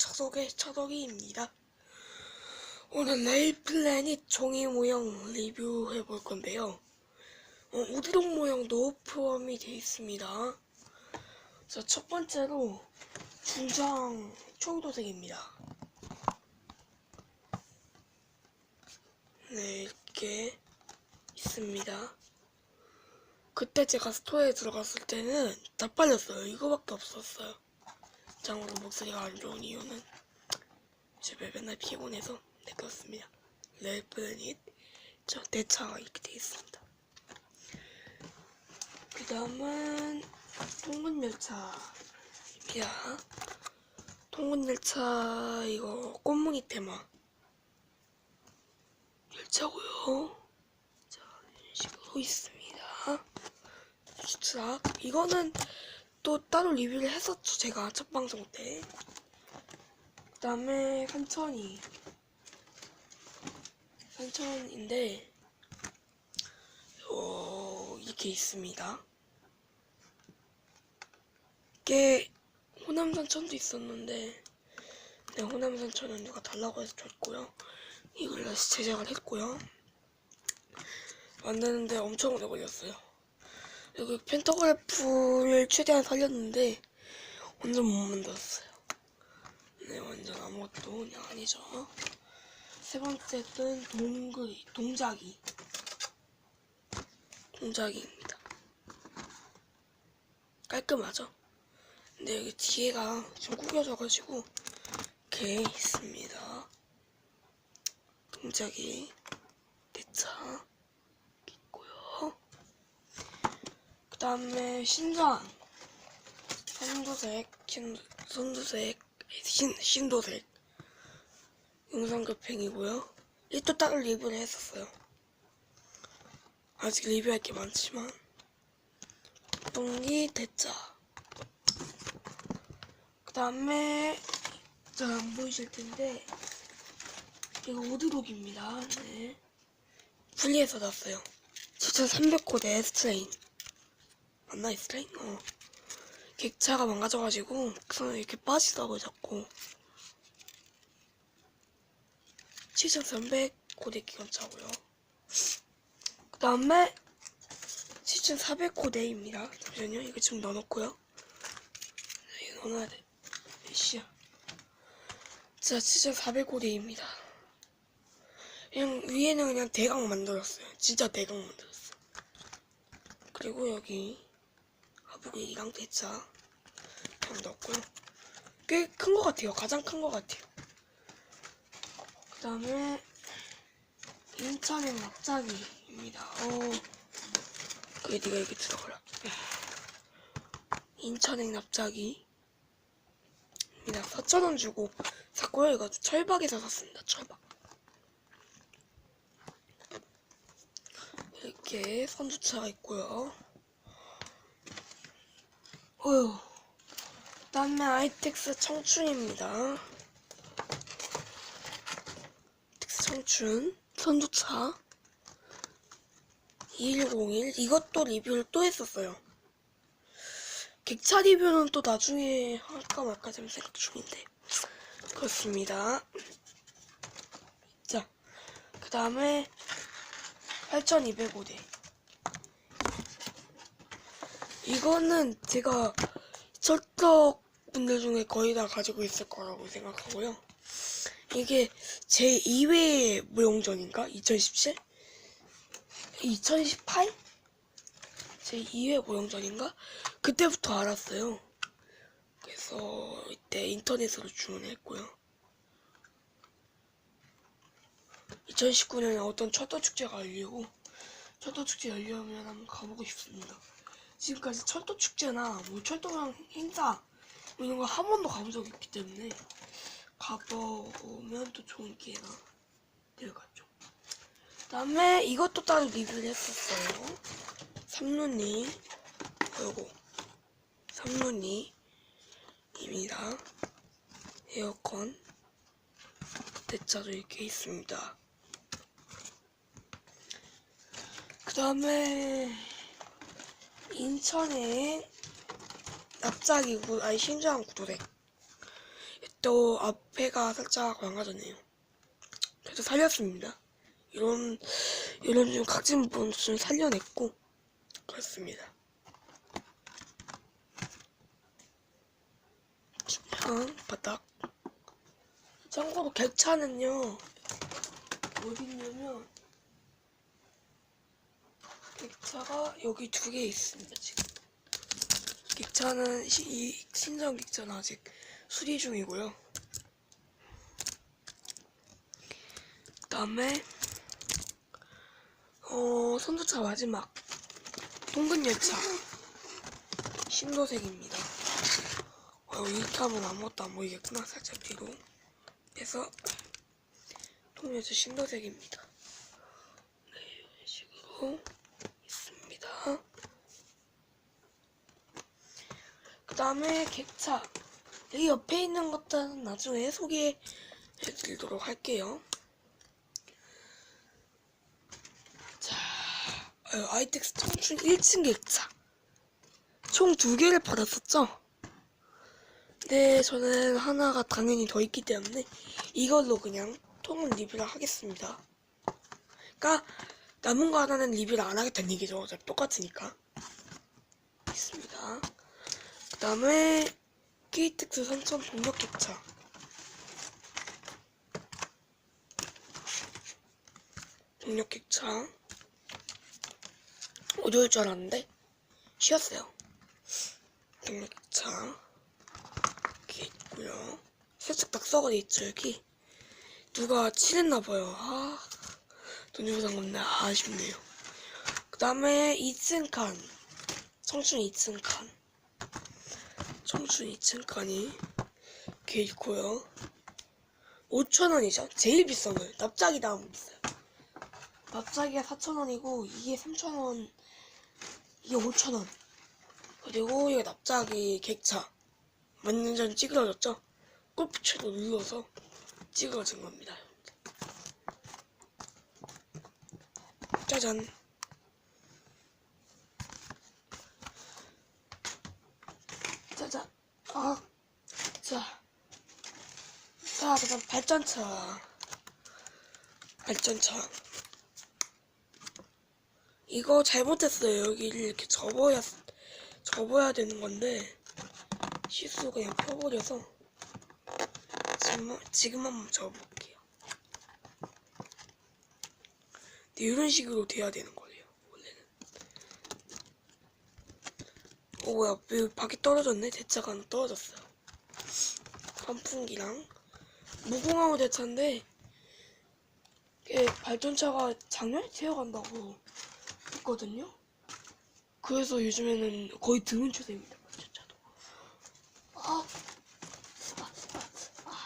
차석의 차석이입니다. 오늘 레일 플래닛 종이 모형 리뷰해 볼 건데요. 어, 우드동 모형도 포함이 되어 있습니다. 자, 첫 번째로 중장 초도색입니다. 네, 이렇게 있습니다. 그때 제가 스토어에 들어갔을 때는 다 빨렸어요. 이거밖에 없었어요. 장으로 목소리가 안 좋은 이유는 집에 맨날 피곤해서 네 그렇습니다. 레일 플래닛 저 대차가 이렇게 되어 있습니다. 그 다음은 통근열차입니다. 통근열차 이거 꽃무늬 테마 열차고요. 자 이런 식으로 있습니다. 주차락 이거는 또 따로 리뷰를 했었죠 제가 첫 방송 때. 그 다음에 산천이 산천인데 어, 이렇게 있습니다. 이게 호남 산천도 있었는데 네, 호남 산천은 누가 달라고 해서 줬고요. 이걸 다시 제작을 했고요. 만드는데 엄청 오래 걸렸어요. 여기 펜터그래프를 최대한 살렸는데 완전 못 만들었어요. 네, 완전 아무것도 그냥 아니죠. 세 번째는 동그리, 동작이. 동작이입니다. 깔끔하죠? 근데 여기 뒤에가 좀 구겨져가지고 이렇게 있습니다. 동작이 대차 있고요. 그 다음에 신장 선도색, 신, 선도색, 신, 신도색 영상급행이고요. 이또 따로 리뷰를 했었어요. 아직 리뷰할 게 많지만 동기 대자 그 다음에 잘 안 보이실 텐데 이거 오드록입니다. 네. 분리해서 놨어요. 7300코드 S트레인 맞나 S트레인? 어. 객차가 망가져가지고 그냥 이렇게 빠지더라고요 자꾸. 7300 코드 기관차고요. 그 다음에 7400 코드입니다. 잠시만요. 이거 지금 넣어놓고요. 네, 이거 넣어놔야 돼. 몇시야. 자 7400 코드입니다. 그냥 위에는 그냥 대강 만들었어요. 진짜 대강 만들었어요. 그리고 여기 하부기랑 대차 그냥 넣었고요. 꽤 큰 것 같아요. 가장 큰 것 같아요. 그 다음에 인천의 납작이입니다. 어 그게 네가 여기 들어가라. 인천의 납작이 입니다. 4,000원 주고 샀고요. 이거 철박에서 샀습니다. 철박. 이렇게 선두차가 있고요 어휴 그다음에 아이텍스 청춘입니다. 아이텍스 청춘 선두차 2101 이것도 리뷰를 또 했었어요. 객차 리뷰는 또 나중에 할까 말까 지금 생각 중인데 그렇습니다. 자, 그 다음에 8205대 이거는 제가 철떡 분들 중에 거의 다 가지고 있을 거라고 생각하고요. 이게 제 2회 무용전인가? 2017? 2018? 제 2회 무용전인가? 그때부터 알았어요. 그래서 이때 인터넷으로 주문했고요. 2019년에 어떤 철도 축제가 열리고 철도 축제 열리면 한번 가보고 싶습니다. 지금까지 철도 축제나 뭐 철도랑 행사 뭐 이런 거 한 번도 가본 적이 없기 때문에 가보면 또 좋은 기회가 될 것 같죠. 그다음에 이것도 따로 리뷰를 했었어요. 삼눈이 요거 삼눈이 입니다. 에어컨 대차도 이렇게 있습니다. 그 다음에 인천에 납작이 구, 아니 신장 구도래. 또 앞에가 살짝 망가졌네요. 그래서 살렸습니다. 이런 이런 좀 각진 부분 좀 살려냈고 그렇습니다. 중앙 바닥. 참고로 객차는요 어디 있냐면 객차가 여기 두 개 있습니다 지금. 객차는 시, 이 신정 객차는 아직 수리 중이고요. 그 다음에 어 선두차 마지막 동근 열차 신도색입니다. 어, 이렇게 하면 아무것도 안 보이겠구나 살짝 뒤로 해서 열차 신도색입니다. 네 이런 식으로 있습니다. 그 다음에 객차 여기 옆에 있는 것들은 나중에 소개해 드리도록 할게요. 자, 어, 아이텍스 청춘 1층 객차 총 두 개를 받았었죠? 네, 저는 하나가 당연히 더 있기 때문에 이걸로 그냥 통은 리뷰를 하겠습니다. 그러니까 남은 거 하나는 리뷰를 안 하겠다는 얘기죠. 어차피 똑같으니까. 있습니다. 그 다음에 KTX 선천 동력 객차 동력 객차 어려울 줄 알았는데 쉬었어요. 동력 객차 이렇게 있고요. 살짝 돼 있죠 여기. 누가 칠했나봐요. 아 돈이 부상 없네. 아쉽네요. 그 다음에 2층 칸 청춘 2층 칸 청춘 2층 칸이 이렇게 있고요. 5,000원이죠. 제일 비싼 거예요. 납작이 나오면 비싸요. 납작이가 4,000원이고 이게 3,000원 이게 5,000원 그리고 이게 납작이 객차 몇년 전 찌그러졌죠? 골프채로 눌러서 찌그러진 겁니다. 짜잔 아, 자, 자, 그다음 발전차, 발전차. 이거 잘못했어요. 여기를 이렇게 접어야 접어야 되는 건데 실수 그냥 펴버려서 지금 지금 한번 접어볼게요. 근데 이런 식으로 돼야 되는 거예요. 원래는. 어 뭐야 왜 밖에 떨어졌네? 대차가 하나 떨어졌어요. 선풍기랑 무궁화호 대차인데 이게 발전차가 작년에 태워간다고 했거든요. 그래서 요즘에는 거의 드문 추세입니다. 발전차도. 아, 아, 아,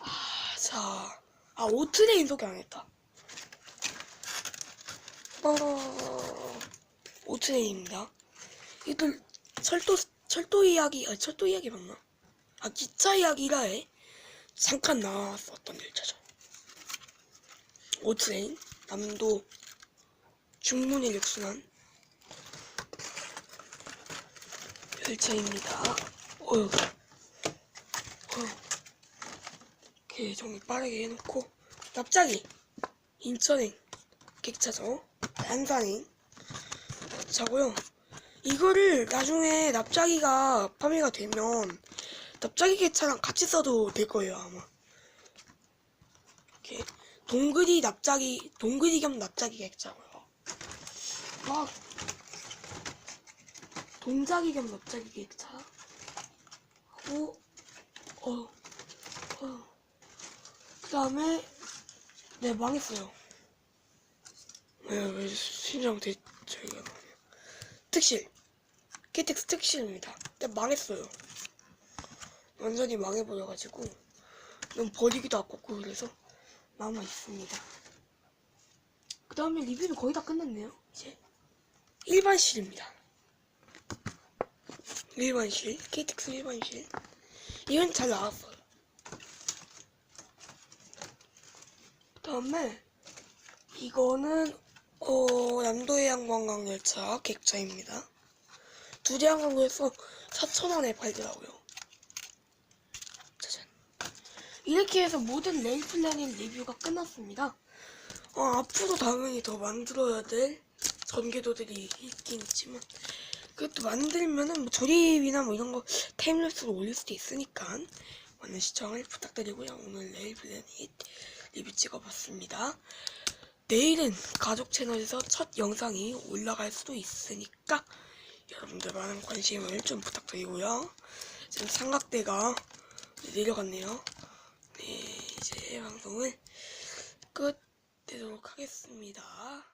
아, 자, 아 오트레인 소개 안 했다. 어, 오트레인입니다. 이들 철도 철도 이야기, 아 철도 이야기 맞나? 아 기차 이야기라에 잠깐 나왔었던 열차죠. 오트레인 남도 중문의 역순환 열차입니다. 어휴, 어휴. 이렇게 정리 빠르게 해놓고 납작이 인천행 객차죠. 안산행 객차고요. 이거를 나중에 납작이가 판매가 되면 납작이 객차랑 같이 써도 될 거예요 아마. 이렇게 동그리 납작이 동그리 겸 납작이 객차고요. 막 동작이 겸 납작이 객차 하고 어, 어. 그 다음에 네 망했어요. 왜, 왜 신장 대 저기가. 특실 KTX 특실입니다. 근데 망했어요. 완전히 망해버려가지고 너무 버리기도 아깝고 그래서 남아 있습니다. 그 다음에 리뷰는 거의 다 끝났네요. 이제 일반실입니다. 일반실, KTX 일반실. 이건 잘 나왔어요. 그 다음에 이거는 어 남도해양관광 열차 객차입니다. 두대항공에서 4,000원에 팔더라고요. 짜잔. 이렇게 해서 모든 레일 플래닛 리뷰가 끝났습니다. 어, 앞으로 당연히 더 만들어야 될 전개도들이 있긴 있지만 그것도 만들면은 뭐 조립이나 뭐 이런 거 타임랩스로 올릴 수도 있으니까 많은 시청을 부탁드리고요. 오늘 레일 플래닛 리뷰 찍어봤습니다. 내일은 가족 채널에서 첫 영상이 올라갈 수도 있으니까 여러분들 많은 관심을 좀 부탁드리고요. 지금 삼각대가 내려갔네요. 네, 이제 방송을 끝내도록 하겠습니다.